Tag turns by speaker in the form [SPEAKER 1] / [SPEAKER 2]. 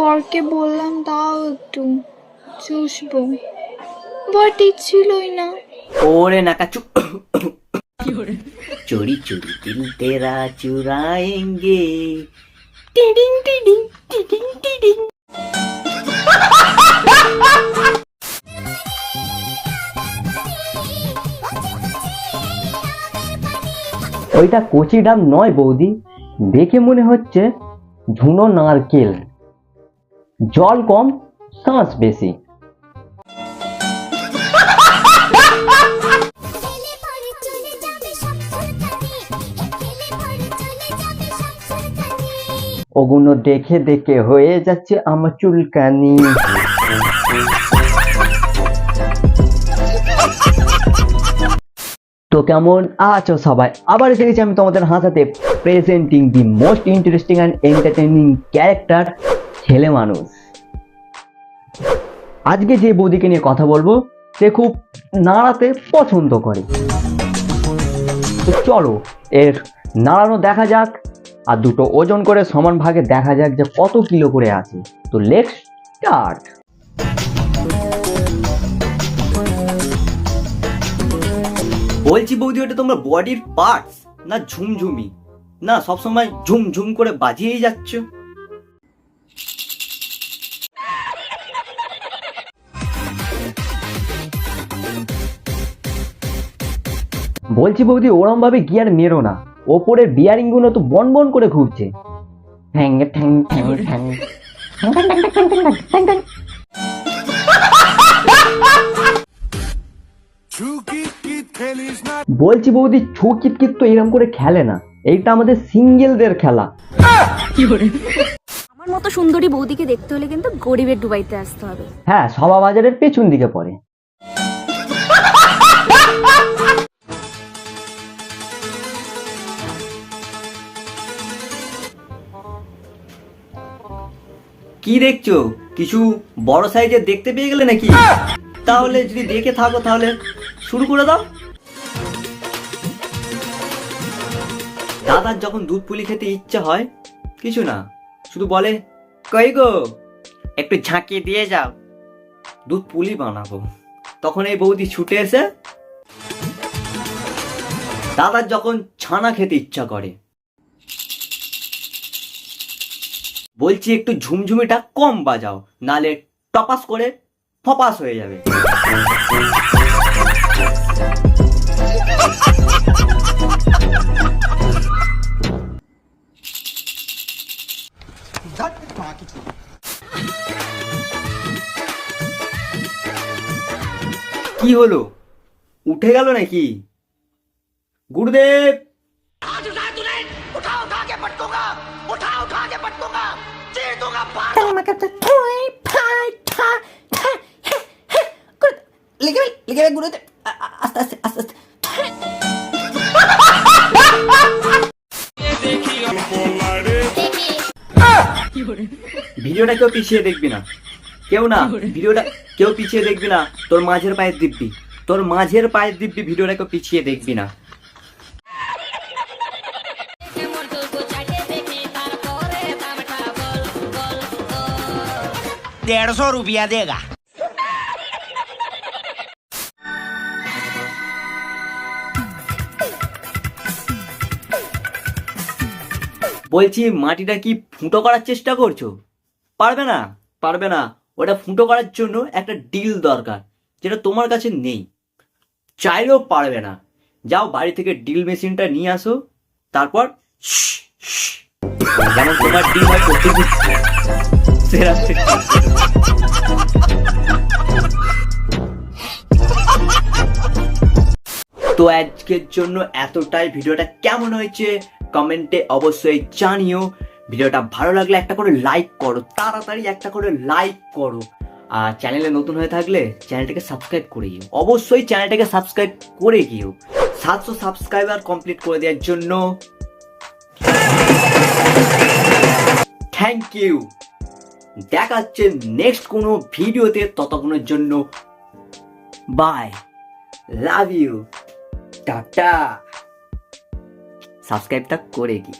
[SPEAKER 1] বরকে বললাম দাও একটু চুষবো। বর দিচ্ছিলই না।
[SPEAKER 2] ওরে নাকা চু চোরি চোরি দিল তেরা চুরাएंगे টিডিং টিডিং টিডিং টিডিং।
[SPEAKER 3] ওইটা কচি ডাব নয় বৌদি দেখে মনে হচ্ছে ঝুনো নারকেল। জল কম শ্বাস বেশি। ওগুলো দেখে দেখে হয়ে যাচ্ছে আমার চুলকানি। তো কেমন আছো সবাই? আবার এসে গেছি আমি তোমাদের হাসাতে presenting the most interesting and entertaining character ছেলে মানুষ। আজকে যে বৌদিকে নিয়ে কথা বলব, সে খুব নাড়াতে পছন্দ করে। চলো, এর নাড়ানো দেখা যাক, আর দুটো ওজন করে সমান ভাগে দেখা যাক যে কত কিলো করে আছে। তো লেটস স্টার্ট
[SPEAKER 2] বলছি বৌদি, ওটা তোমার বডির পার্টস না ঝুমঝুমি? না, সবসময় ঝুমঝুম করে বাজিয়েই যাচ্ছ?
[SPEAKER 3] বলছি বৌদি ওরম ভাবে গিয়ার মেরো না? ওপরের বিয়ারিংগুলো তো বন বন করে ঘুরছে। বলছি বৌদি, ছু কিট তো এরম করে খেলে না। এইটা আমাদের সিঙ্গেলদের খেলা।
[SPEAKER 4] আমার মতো সুন্দরী বৌদিকে দেখতে হলে কিন্তু গরিবের ডুবাইতে আসতে হবে।
[SPEAKER 3] হ্যাঁ সভা বাজারের পেছন দিকে পড়ে।
[SPEAKER 2] কি দেখছ? কিছু বড় সাইজের দেখতে পেয়ে গেলে নাকি? তাহলে যদি দেখে থাকো তাহলে শুরু করে দাও। দাদার যখন দুধ পুলি খেতে ইচ্ছা হয় কিছু না। শুধু বলে, কই গো? একটু ঝাঁকি দিয়ে যাও। দুধ পুলি বানাবো। তখন এই বৌদি ছুটে এসে দাদার যখন ছানা খেতে ইচ্ছা করে, বলছি, একটু ঝুমঝুমিটা কম বাজাও, নালে টপাস করে ফপাস হয়ে যাবে। কি হলো? উঠে গেল নাকি? গুরুদেব! ভিডিওটা কেউ পিছিয়ে দেখবি না কেউ না ভিডিওটা কেউ পিছিয়ে দেখবি না তোর মাঝের পায়ের দিব্যি তোর মাঝের পায়ের দিব্যি ভিডিওটা কেউ পিছিয়ে দেখবি না
[SPEAKER 5] डेढ़ सौ रुपया देगा
[SPEAKER 2] বলছি, মাটিটা কি ফুটো করার চেষ্টা করছ? পারবে না পারবে না। ওটা ফুটো করার জন্য একটা ডিল দরকার, যেটা তোমার কাছে নেই। চাইলেও পারবে না। যাও বাড়ি থেকে ডিল মেশিনটা নিয়ে আসো, তারপর তোমার ডিল তো আজকের জন্য এতটাই। ভিডিওটা কেমন হয়েছে? কমেন্টে অবশ্যই জানিও। ভিডিওটা ভালো লাগলে একটা করে লাইক করো, তাড়াতাড়ি একটা করে লাইক করো। আর চ্যানেলে নতুন হয়ে থাকলে চ্যানেলটাকে সাবস্ক্রাইব করে গিও অবশ্যই চ্যানেলটাকে সাবস্ক্রাইব করে গিও সাতশো সাবস্ক্রাইবার কমপ্লিট করে দেওয়ার জন্য থ্যাংক ইউ দেখা হচ্ছে নেক্সট কোনো ভিডিওতে, ততক্ষণের জন্য বাই লাভ ইউ টাটা। সাবস্ক্রাইবটা করে কি